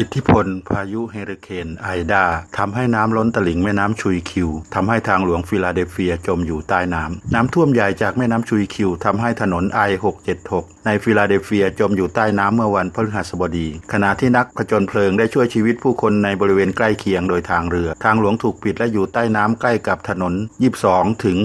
อิทธิพล พายุเฮอริเคนไอดาทำให้น้ำล้นตลิ่งแม่น้ำชุยคิวทำให้ทางหลวงฟิลาเดลเฟียจมอยู่ใต้น้ำน้ำท่วมใหญ่จากแม่น้ำชุยคิวทำให้ถนนไอ676ในฟิลาเดลเฟียจมอยู่ใต้น้ำเมื่อวันพฤหัสบดี ขณะที่นักผจญเพลิงได้ช่วยชีวิตผู้คนในบริเวณใกล้เคียงโดยทางเรือ ทางหลวงถูกปิดและอยู่ใต้น้ำใกล้กับถนน 22 ถึง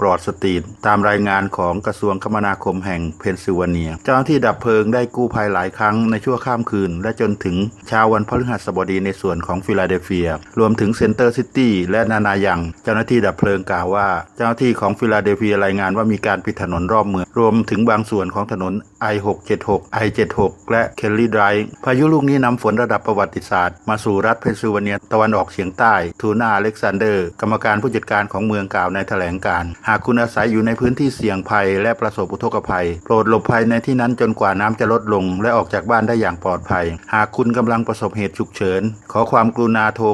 ปลอดสตรีทตามรายงานของกระทรวงคมนาคมแห่งเพนซิลเวเนีย เจ้าหน้าที่ดับเพลิงได้กู้ภัยหลายครั้งในชั่วข้ามคืน และจนถึงเช้าวันพฤหัสบดีในส่วนของฟิลาเดลเฟีย รวมถึงเซ็นเตอร์ซิตี้และนานายัง เจ้าหน้าที่ดับเพลิงกล่าวว่า เจ้าหน้าที่ของฟิลาเดลเฟียรายงานว่ามีการปิดถนนรอบเมือง รวมถึงบางส่วนของถนน I676 I76 และเคลลี่ไดร์พายุลูกนี้นำฝนระดับประวัติศาสตร์ มาสู่รัฐเพนซิลเวเนียตะวันออกเฉียงใต้ทูน่าอเล็กซานเดอร์ กรรมการผู้จัดการของเมืองกล่าวในแถลงการหากคุณอาศัยอยู่ในพื้นที่เสี่ยงภัย และประสบอุทกภัย โปรดหลบภัยในที่นั้นจนกว่าน้ำจะลดลง และออกจากบ้านได้อย่างปลอดภัย หากคุณกำลังประสบเหตุฉุกเฉิน ขอความกรุณาโทร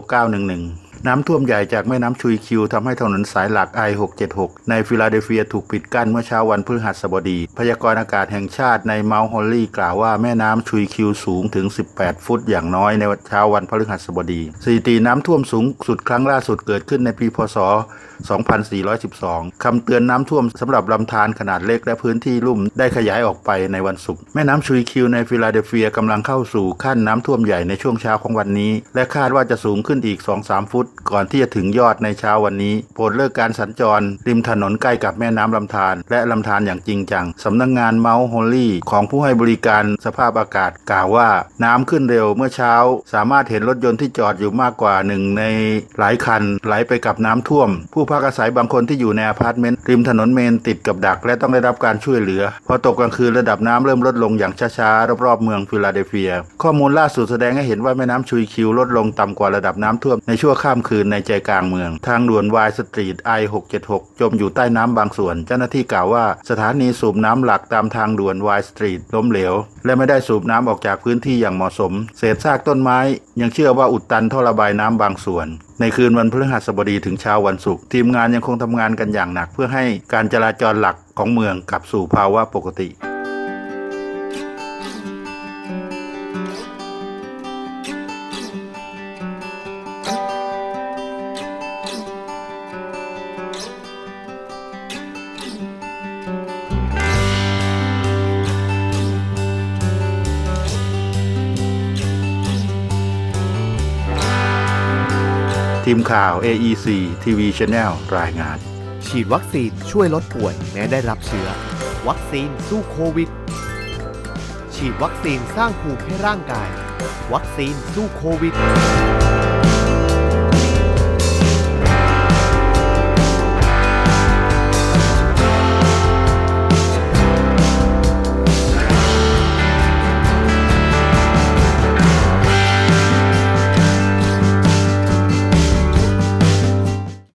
911 น้ำท่วมใหญ่จากแม่น้ำชุยคิวทำให้ถนนสายหลัก I676 ในฟิลาเดลเฟียถูกปิดกั้นเมื่อเช้าวันพฤหัสบดี พยากรณ์อากาศแห่งชาติในเมาท์ฮอลลี่กล่าวว่าแม่น้ำชุยคิวสูงถึง 18 ฟุตอย่างน้อยในเช้าวันพฤหัสบดีสถิติน้ำท่วมสูงสุดครั้งล่าสุดเกิดขึ้นในปีพศ 2412 คำเตือนน้ำท่วมสำหรับลำธารขนาดเล็กและพื้นที่ลุ่มได้ขยายออกไปในวันศุกร์ แม่น้ำชุยคิวในฟิลาเดลเฟียกำลังเข้าสู่ขั้นน้ำท่วมใหญ่ในช่วงเช้าของวันนี้ และคาดว่าจะสูงขึ้นอีก 2-3 ฟุตก่อนที่จะถึงยอดในเช้าวันนี้โปรดเลิกการสัญจร ริมถนนใกล้กับแม่น้ำลำธารและลำธารอย่างจริงจังสำนักงงานเมาส์ฮอลลี่ของผู้ให้บริการสภาพอากาศกล่าวว่า น้ำขึ้นเร็วเมื่อเช้า สามารถเห็นรถยนต์ที่จอดอยู่มากกว่าหนึ่งในหลายคัน ไหลไปกับน้ำท่วม ผู้พักอาศัยบางคนที่อยู่ในอพาร์ตเมนต์ริมถนนเมนติดกับดัก และต้องได้รับการช่วยเหลือ พอตกกลางคืนระดับน้ำเริ่มลดลงอย่างช้าๆรอบๆเมืองฟิลาเดลเฟีย ข้อมูลล่าสุดแสดงให้เห็นว่าแม่น้ำชุยคิวลดลงต่ำกว่าระดับน้ำท่วมในชั่วข้ามคืนในใจกลางเมือง ทางด่วนวายสตรีทไอ676 จมอยู่ใต้น้ำบางส่วน เจ้าหน้าที่กล่าวว่า สถานีสูบน้ำหลักตามทางด่วนวายสตรีทล้มเหลว และไม่ได้สูบน้ำออกจากพื้นที่อย่างเหมาะสม เศษซากต้นไม้ ยังเชื่อว่าอุดตันท่อระบายน้ำบางส่วนในคืนวันพฤหัสบดีถึงเช้าวันศุกร์ทีมงานยังคงทำงานกันอย่างหนัก เพื่อให้การจราจรหลักของเมืองกลับสู่ภาวะปกติ ทีมข่าว AEC TV Channel รายงาน ฉีดวัคซีนช่วยลดป่วยแม้ได้รับเชื้อ วัคซีนสู้โควิด ฉีดวัคซีนสร้างภูมิให้ร่างกาย วัคซีนสู้โควิด